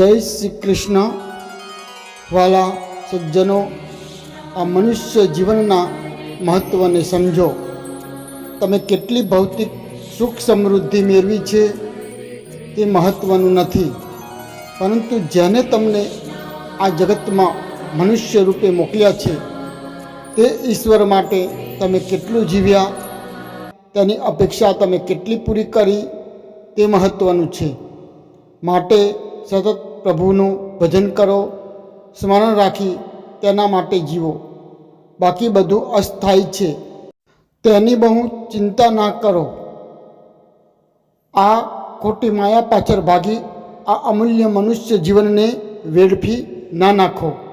જય શ્રી કૃષ્ણ. વાલા સજ્જનો, આ મનુષ્ય જીવનના મહત્ત્વને સમજો. તમે કેટલી ભૌતિક સુખ સમૃદ્ધિ મેળવી છે તે મહત્ત્વનું નથી. પરંતુ જેને તમને આ જગતમાં મનુષ્ય રૂપે મોકલ્યા છે, તે ઈશ્વર માટે તમે કેટલું જીવ્યા, તેની અપેક્ષા તમે કેટલી પૂરી કરી, તે મહત્ત્વનું છે. માટે સતત પ્રભુનું ભજન કરો, સ્મરણ રાખી તેના માટે જીવો. બાકી બધું અસ્થાયી છે. તેની બહુ ચિંતા ના કરો. આ ખોટી માયા પાછળ ભાગી આ અમૂલ્ય મનુષ્ય જીવનને વેડફી ના નાખો.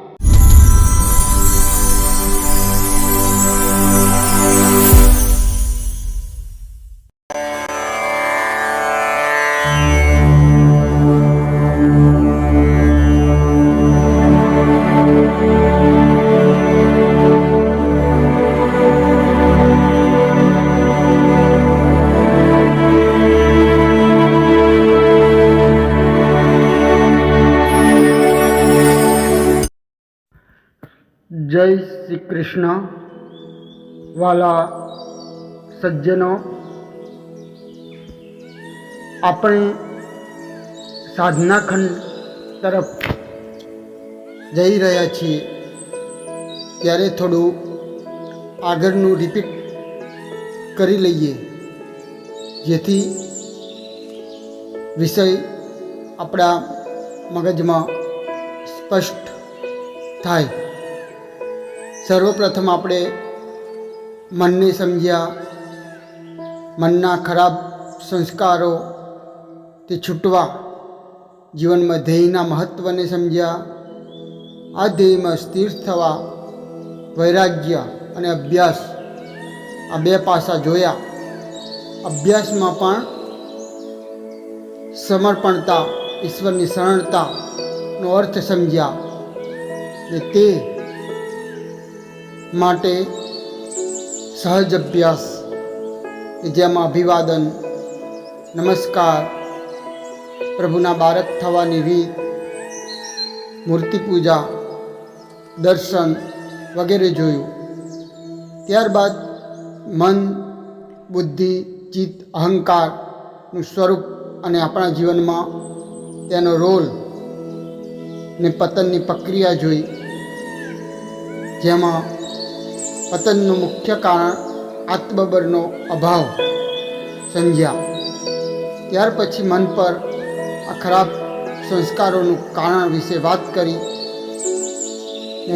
વાલા સજ્જનો, આપણે સાધનાખંડ તરફ જઈ રહ્યા છીએ, ત્યારે થોડું આગળનું રિપીટ કરી લઈએ, જેથી વિષય આપણા મગજમાં સ્પષ્ટ થાય. સર્વપ્રથમ આપણે મનને સમજ્યા, મનના ખરાબ સંસ્કારોથી છૂટવા, જીવનમાં ધ્યેયના મહત્ત્વને સમજ્યા, આ ધ્યેયમાં સ્થિર થવા, વૈરાગ્ય અને અભ્યાસ આ બે પાસા જોયા. અભ્યાસમાં પણ સમર્પણતા, ઈશ્વરની સરળતાનો અર્થ સમજ્યા ને તે માટે સહજ અભ્યાસ જેમાં અભિવાદન, નમસ્કાર, પ્રભુના બાળક થવાની રીત, મૂર્તિ પૂજા, દર્શન વગેરે જોયું. ત્યારબાદ મન, બુદ્ધિ, ચિત્ત અહંકારનું સ્વરૂપ અને આપણા જીવનમાં તેનો રોલ ને પતનની પ્રક્રિયા જોઈ. જેમાં પતનનું મુખ્ય કારણ આત્મબળનો અભાવ. સમજ્યા ત્યાર પછી મન પર આ ખરાબ સંસ્કારોનું કારણ વિશે વાત કરી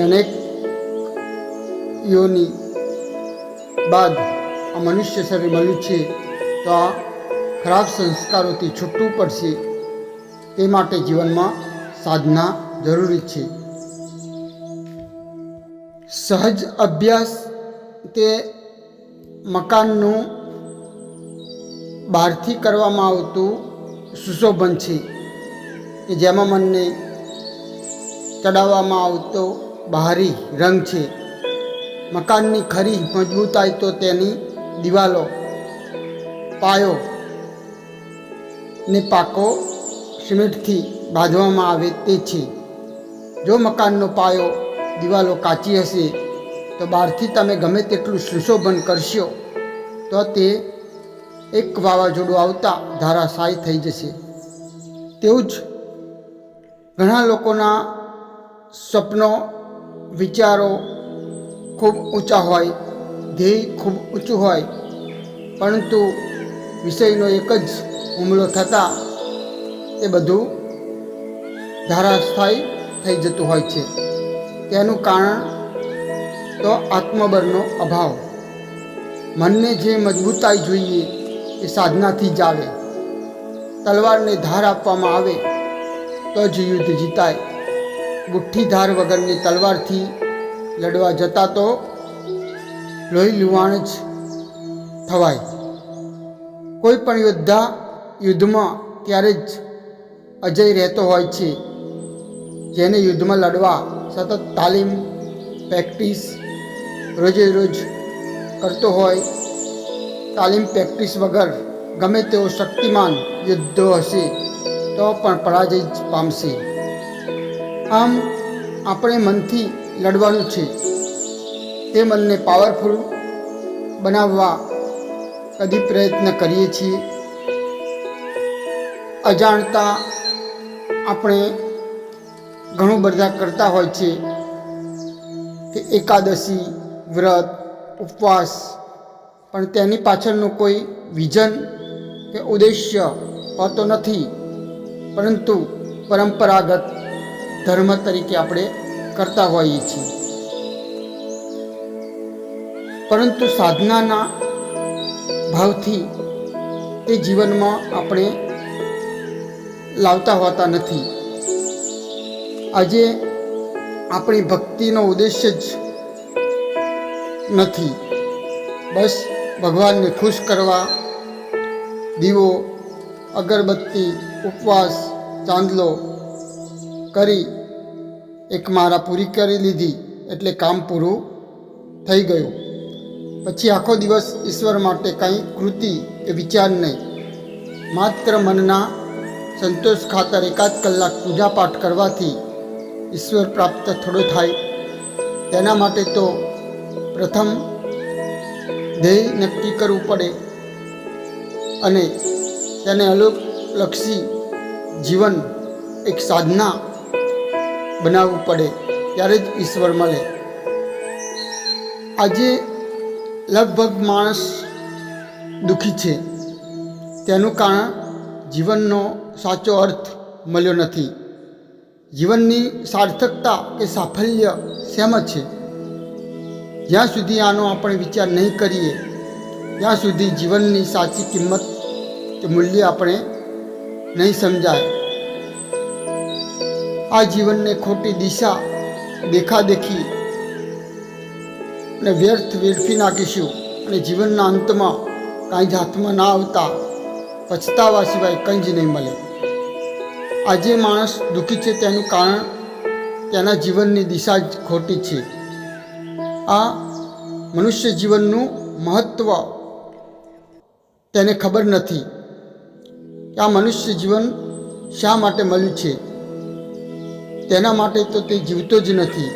અનેક યોની બાદ આ મનુષ્ય શરીર મળ્યું છે, તો આ ખરાબ સંસ્કારોથી છૂટવું પડશે. તે માટે જીવનમાં સાધના જરૂરી છે. સહજ અભ્યાસ તે મકાનનું બહારથી કરવામાં આવતું સુશોભન છે કે જેમાં મનને ચડાવવામાં આવતો બહારી રંગ છે. મકાનની ખરી મજબૂતાઈ તો તેની દિવાલો, પાયો ને પાકો સિમેન્ટથી બાંધવામાં આવે તે છે. જો મકાનનો પાયો દિવાલો કાચી હશે, તો બહારથી તમે ગમે તેટલું સુશોભન કરશો, તો તે એક વાવાઝોડું આવતા ધારાશાય થઈ જશે. તેવું જ ઘણા લોકોના સપનો વિચારો ખૂબ ઊંચા હોય, ધ્યેય ખૂબ ઊંચું હોય, પરંતુ વિષયનો એક જ હુમલો થતાં એ બધું ધારાસ્થાયી થઈ જતું હોય છે. તેનું કારણ તો આત્મબળનો અભાવ. મનને જે મજબૂતાઈ જોઈએ એ સાધનાથી જ આવે. તલવારને ધાર આપવામાં આવે તો જ યુદ્ધ જીતાય. બુઠ્ઠી ધાર વગરની તલવારથી લડવા જતા તો લોહી લુવાણ જ થવાય. કોઈ પણ યોદ્ધા યુદ્ધમાં ત્યારે જ અજય રહેતો હોય છે. જેને યુદ્ધમાં લડવા સતત તાલીમ, પ્રેક્ટિસ રોજે રોજ કરતો હોય, તાલીમ, પ્રેક્ટિસ વગર ગમે તેવો શક્તિમાન યુદ્ધો હશે, તો પણ પરાજય પામશે. આમ આપણે મનથી લડવાનું છે. તે મનને પાવરફુલ બનાવવા કદી પ્રયત્ન કરીએ છીએ. અજાણતા આપણે ઘણું બધા કરતા હોય છે કે એકાદશી, વ્રત, ઉપવાસ, પણ તેની પાછળનું કોઈ વિઝન કે ઉદ્દેશ્ય હોતો નથી. પરંતુ પરંપરાગત ધર્મ તરીકે આપણે કરતા હોઈએ છીએ. પરંતુ સાધનાના ભાવથી તે જીવનમાં આપણે લાવતા હોતા નથી. આજે આપણી ભક્તિનો ઉદ્દેશ્ય જ નથી. બસ ભગવાનને ખુશ કરવા, દીવો, અગરબત્તી, ઉપવાસ, ચાંદલો કરી એક મારા પૂરી કરી લીધી એટલે કામ પૂરું થઈ ગયું. પછી આખો દિવસ ઈશ્વર માટે કંઈ કૃતિ કે વિચાર નહીં. માત્ર મનના સંતોષ ખાતર એકાદ કલાક પૂજાપાઠ કરવાથી ઈશ્વર પ્રાપ્ત થોડો થાય. તેના માટે તો પ્રથમ ધ્યેય નક્કી કરવું પડે અને તેને અલોકલક્ષી જીવન એક સાધના બનાવવું પડે ત્યારે જ ઈશ્વર મળે. આજે લગભગ માણસ દુઃખી છે. તેનું કારણ જીવનનો સાચો અર્થ મળ્યો નથી. જીવનની સાર્થકતા કે સાફલ્ય શેમાં છે? જ્યાં સુધી આનો આપણે વિચાર નહીં કરીએ, ત્યાં સુધી જીવનની સાચી કિંમત કે મૂલ્ય આપણે નહીં સમજાય. આ જીવનને ખોટી દિશા દેખાદેખી અને વ્યર્થ વેડફી નાખીશું અને જીવનના અંતમાં કાંઈ જ હાથમાં ના આવતા પછતાવા સિવાય કંઈ જ નહીં મળે. આજે માણસ દુઃખી છે તેનું કારણ તેના જીવનની દિશા જ ખોટી છે. આ મનુષ્ય જીવનનું મહત્ત્વ તેને ખબર નથી આ મનુષ્ય જીવન શા માટે મળ્યું છે. તેના માટે તો તે જીવતો જ નથી,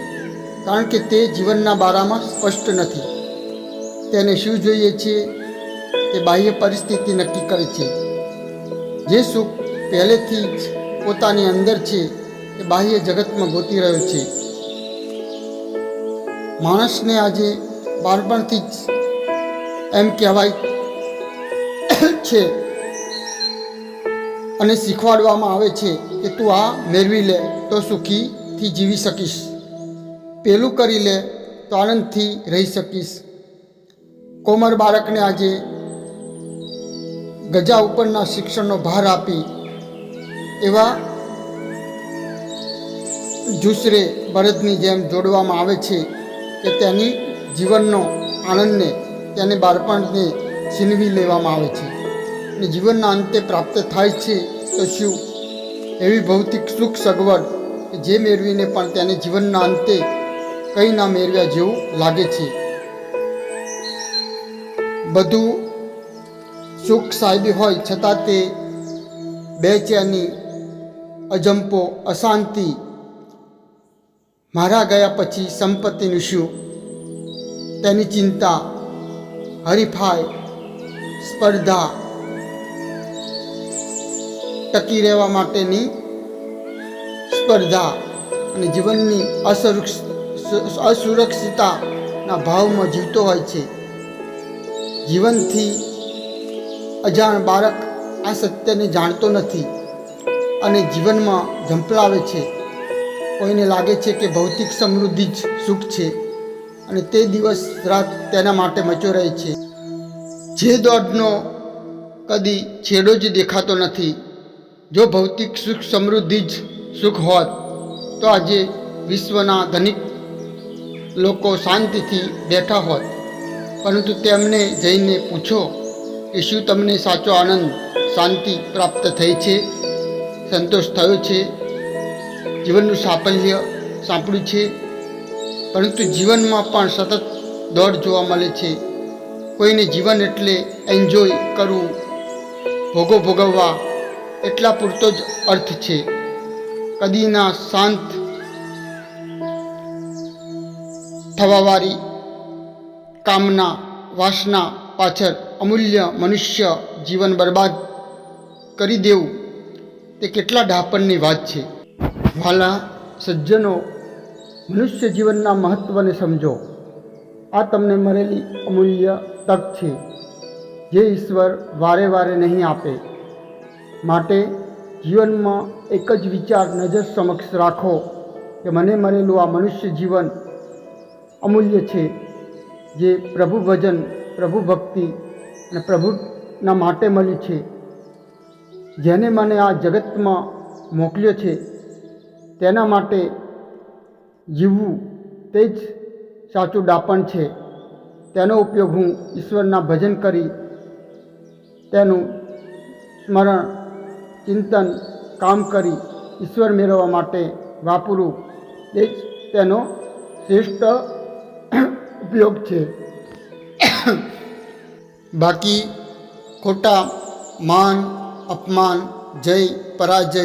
કારણ કે તે જીવનના બારામાં સ્પષ્ટ નથી. તેને શું જોઈએ છે? તે બાહ્ય પરિસ્થિતિ નક્કી કરે છે. જે સુખ પહેલેથી જ પોતાની અંદર છે એ બાહ્ય જગતમાં ગોતી રહ્યો છે. માણસને આજે બાળપણથી જ એમ કહેવાય છે અને શીખવાડવામાં આવે છે કે તું આ મેળવી લે તો સુખીથી જીવી શકીશ. પેલું કરી લે તો આનંદથી રહી શકીશ. કોમર બાળકને આજે ગજા ઉપરના શિક્ષણનો ભાર આપી એવા જુસરે બળદની જેમ જોડવામાં આવે છે કે તેની જીવનનો આનંદને તેને બાળપણને છીનવી લેવામાં આવે છે. અને જીવનના અંતે પ્રાપ્ત થાય છે તો શું? એવી ભૌતિક સુખ સગવડ જે મેળવીને પણ તેને જીવનના અંતે કંઈ ના મેળવ્યા જેવું લાગે છે. બધું સુખ સાહેબી હોય છતાં તે બેચેની અજંપો અશાંતિ. મારા ગયા પછી સંપત્તિનું શું તેની ચિંતા, હરીફાઈ, સ્પર્ધા, ટકી રહેવા માટેની સ્પર્ધા અને જીવનની અસુરક્ષ, અસુરક્ષિતતાના ભાવમાં જીવતો હોય છે. જીવનથી અજાણ બાળક આ સત્યને જાણતો નથી. અને જીવનમાં ઝંપલાવે છે. કોઈને લાગે છે કે ભૌતિક સમૃદ્ધિ જ સુખ છે અને તે દિવસ રાત તેના માટે મચો રહે છે. જે દોડનો કદી છેડો જ દેખાતો નથી. જો ભૌતિક સુખ સમૃદ્ધિ જ સુખ હોત, તો આજે વિશ્વના ધનિક લોકો શાંતિથી બેઠા હોત. પરંતુ તેમને જઈને પૂછો કે શું તમને સાચો આનંદ, શાંતિ પ્રાપ્ત થઈ છે? સંતોષ થયો છે. જીવનનું સાફલ્ય સાંપડ્યું છે. પરંતુ જીવનમાં પણ સતત દોડ જોવા મળે છે. કોઈને જીવન એટલે એન્જોય કરવું, ભોગો ભોગવવા એટલા પૂરતો જ અર્થ છે. કદીના શાંત થવાવાળી કામના, વાસના પાછળ અમૂલ્ય મનુષ્ય જીવન બરબાદ કરી દેવું તે કેટલા ડાપણની વાત છે? વાલા સજ્જનો, મનુષ્ય જીવનના મહત્ત્વને સમજો. આ તમને મળેલી અમૂલ્ય તક છે, જે ઈશ્વર વારે વારે નહીં આપે. માટે જીવનમાં એક જ વિચાર નજર સમક્ષ રાખો કે મને મળેલું આ મનુષ્ય જીવન અમૂલ્ય છે, જે પ્રભુ ભજન, પ્રભુ ભક્તિ અને પ્રભુના માટે મળ્યું છે. જેને મને આ જગતમાં મોકલ્યો છે, તેના માટે જીવવું તે જ સાચું ડાપણ છે. તેનો ઉપયોગ હું ઈશ્વરના ભજન કરી તેનું સ્મરણ, ચિંતન, કામ કરી ઈશ્વર મેળવવા માટે વાપરું એ જ તેનો શ્રેષ્ઠ ઉપયોગ છે. બાકી ખોટા, માન અપમાન, જય, પરાજય,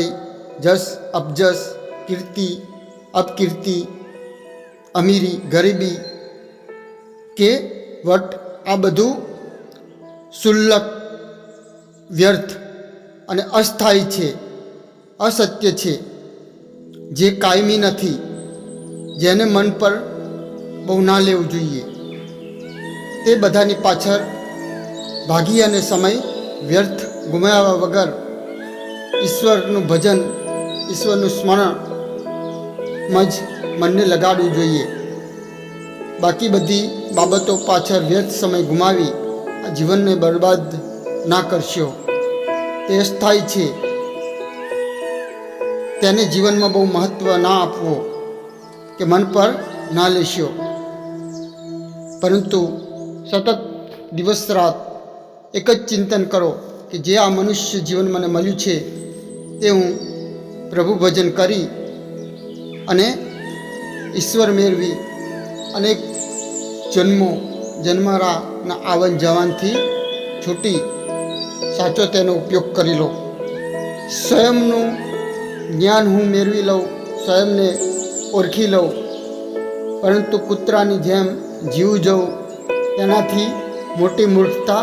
જસ અપજસ કીર્તિ, અપકીર્તિ, અમીરી, ગરીબી, કે, વટ, આ બધું શુલ્લક વ્યર્થ અને અસ્થાયી છે, અસત્ય છે, જે કાયમી નથી, જેને મન પર બહુ ના લેવું જોઈએ. તે બધાની પાછળ ભાગી અને સમય વ્યર્થ ગુમાવ્યા વગર ઈશ્વરનું ભજન, ઈશ્વરનું સ્મરણ જ મનને લગાડવું જોઈએ. બાકી બધી બાબતો પાછળ વ્યર્થ સમય ગુમાવી આ જીવનને બરબાદ ના કરશો. તે સ્થાયી છે. તેને જીવનમાં બહુ મહત્ત્વ ના આપવો કે મન પર ના લેશો. પરંતુ સતત દિવસ રાત એક જ ચિંતન કરો. કે જે આ મનુષ્ય જીવન મને મળ્યું છે તે હું પ્રભુ ભજન કરી અને ઈશ્વર મેળવી અનેક જન્મો જન્મારાના આવન જવાનથી છૂટી સાચો તેનો ઉપયોગ કરી લો. સ્વયંનું જ્ઞાન હું મેળવી લઉં, સ્વયંને ઓળખી લઉં, પરંતુ કૂતરાની જેમ જીવ જવું તેનાથી મોટી મૂર્ખતા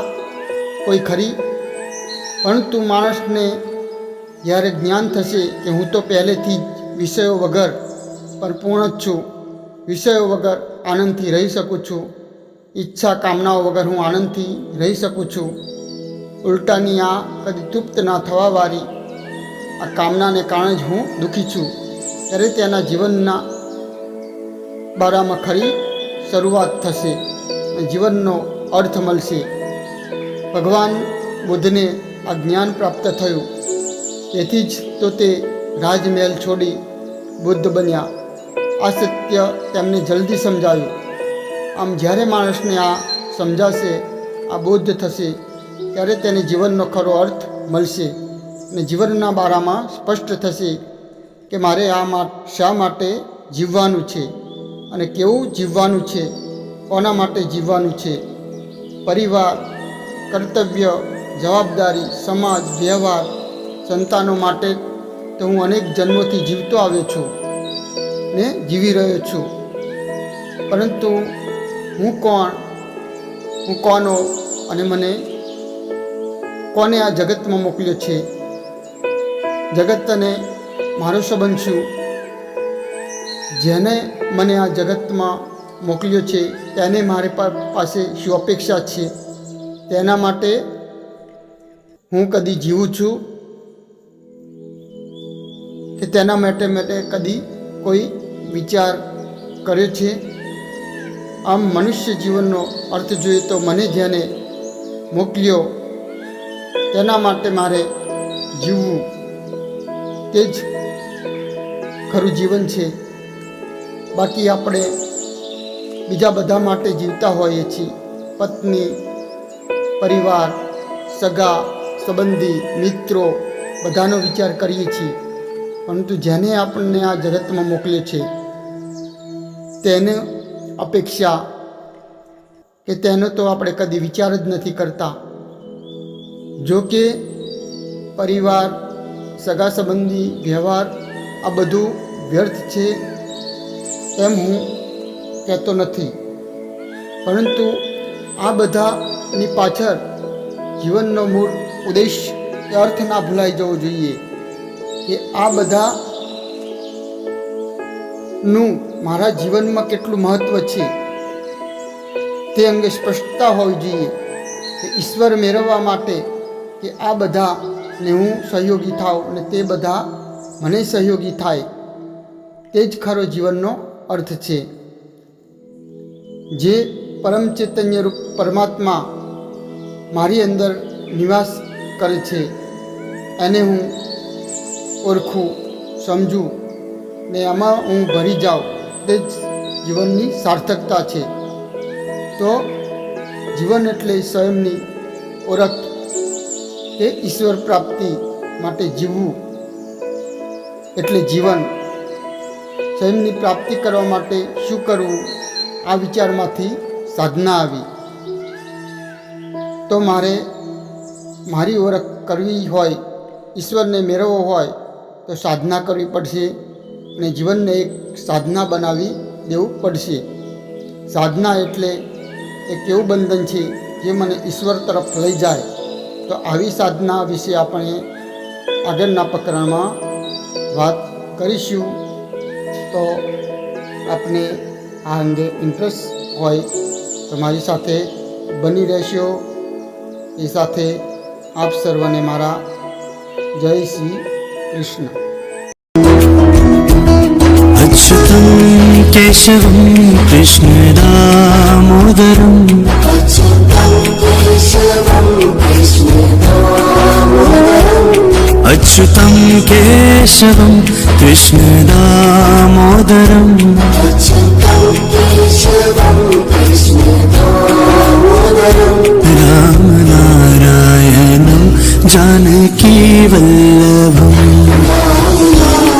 કોઈ ખરી પરંતુ માણસને જ્યારે જ્ઞાન થશે કે હું તો પહેલેથી જ વિષયો વગર પરિપૂર્ણ જ છું, વિષયો વગર આનંદથી રહી શકું છું, ઈચ્છા કામનાઓ વગર હું આનંદથી રહી શકું છું, ઉલટાની આ કદી તૃપ્ત ના થવાવાળી આ કામનાને કારણે જ હું દુઃખી છું. ત્યારે તેના જીવનના બારામાં ખરી શરૂઆત થશે જીવનનો અર્થ મળશે. ભગવાન બુદ્ધને આ જ્ઞાન પ્રાપ્ત થયું. તેથી જ તો તે રાજમહેલ છોડી બુદ્ધ બન્યા. આ સત્ય તેમને જલ્દી સમજાયું. આમ જ્યારે માણસને આ સમજાશે, આ બોધ થશે, ત્યારે તેને જીવનનો ખરો અર્થ મળશે અને જીવનના બારામાં સ્પષ્ટ થશે કે મારે આ શા માટે જીવવાનું છે અને કેવું જીવવાનું છે, કોના માટે જીવવાનું છે. પરિવાર, કર્તવ્ય જવાબદારી, સમાજ, વ્યવહાર, સંતાનો માટે તો હું અનેક જન્મોથી જીવતો આવ્યો છું ને જીવી રહ્યો છું. પરંતુ હું કોણ? હું કોનો? અને મને કોને આ જગતમાં મોકલ્યો છે? જગત અને મારો સંબંધ શું જેને મને આ જગતમાં મોકલ્યો છે, તેને મારી પાસે શું અપેક્ષા છે? તેના માટે હું કદી જીવું છું કે તેના માટે માટે કદી કોઈ વિચાર કર્યો છે? આમ મનુષ્ય જીવનનો અર્થ જોઈએ તો મને જેને મોકલ્યો તેના માટે મારે જીવવું તે જ ખરું જીવન છે. બાકી આપણે બીજા બધા માટે જીવતા હોઈએ છીએ. પત્ની, પરિવાર, સગા સંબંધી મિત્રો બધાનો વિચાર કરીએ છીએ. પરંતુ જેને આપણને આ જગતમાં મોકલે છે, તેને અપેક્ષા કે તેનો તો આપણે કદી વિચાર જ નથી કરતા. જો કે પરિવાર, સગા સંબંધી, વ્યવહાર આ બધું વ્યર્થ છે એમ હું કહેતો નથી. પરંતુ આ બધાની પાછળ જીવનનો મૂળ ઉદ્દેશ એ અર્થ ના ભૂલાઈ જવો જોઈએ કે આ બધા નું મારા જીવનમાં કેટલું મહત્ત્વ છે તે અંગે સ્પષ્ટતા હોવી જોઈએ કે ઈશ્વર મેળવવા માટે કે આ બધાને હું સહયોગી થાઉં અને તે બધા મને સહયોગી થાય તે જ ખરો જીવનનો અર્થ છે. જે પરમ ચૈતન્ય રૂપ પરમાત્મા મારી અંદર નિવાસ કરે છે. એને હું ઓળખું, સમજું ને આમાં હું ભરી જાઉં. તે જ જીવનની સાર્થકતા છે. તો જીવન એટલે સ્વયંની ઓળખ કે ઈશ્વર પ્રાપ્તિ માટે જીવવું એટલે જીવન. સ્વયંની પ્રાપ્તિ કરવા માટે શું કરવું? આ વિચારમાંથી સાધના આવી. તો મારે મારી ઓળખ કરવી હોય, ઈશ્વરને મેળવવો હોય, તો સાધના કરવી પડશે અને જીવનને એક સાધના બનાવી દેવું પડશે. સાધના એટલે એક એવું બંધન છે જે મને ઈશ્વર તરફ લઈ જાય. તો આવી સાધના વિશે આપણે આગળના પ્રકરણમાં વાત કરીશું. તો આપને આ અંગે ઇન્ટરેસ્ટ હોય તો મારી સાથે બની રહેશો. એ સાથે આપ સર્વને મારા જય શ્રી કૃષ્ણ अच्युतं केशवं कृष्णदामोदरम् अच्युतं केशवं कृष्णदामोदरम् केशवं जानकी वल्लभ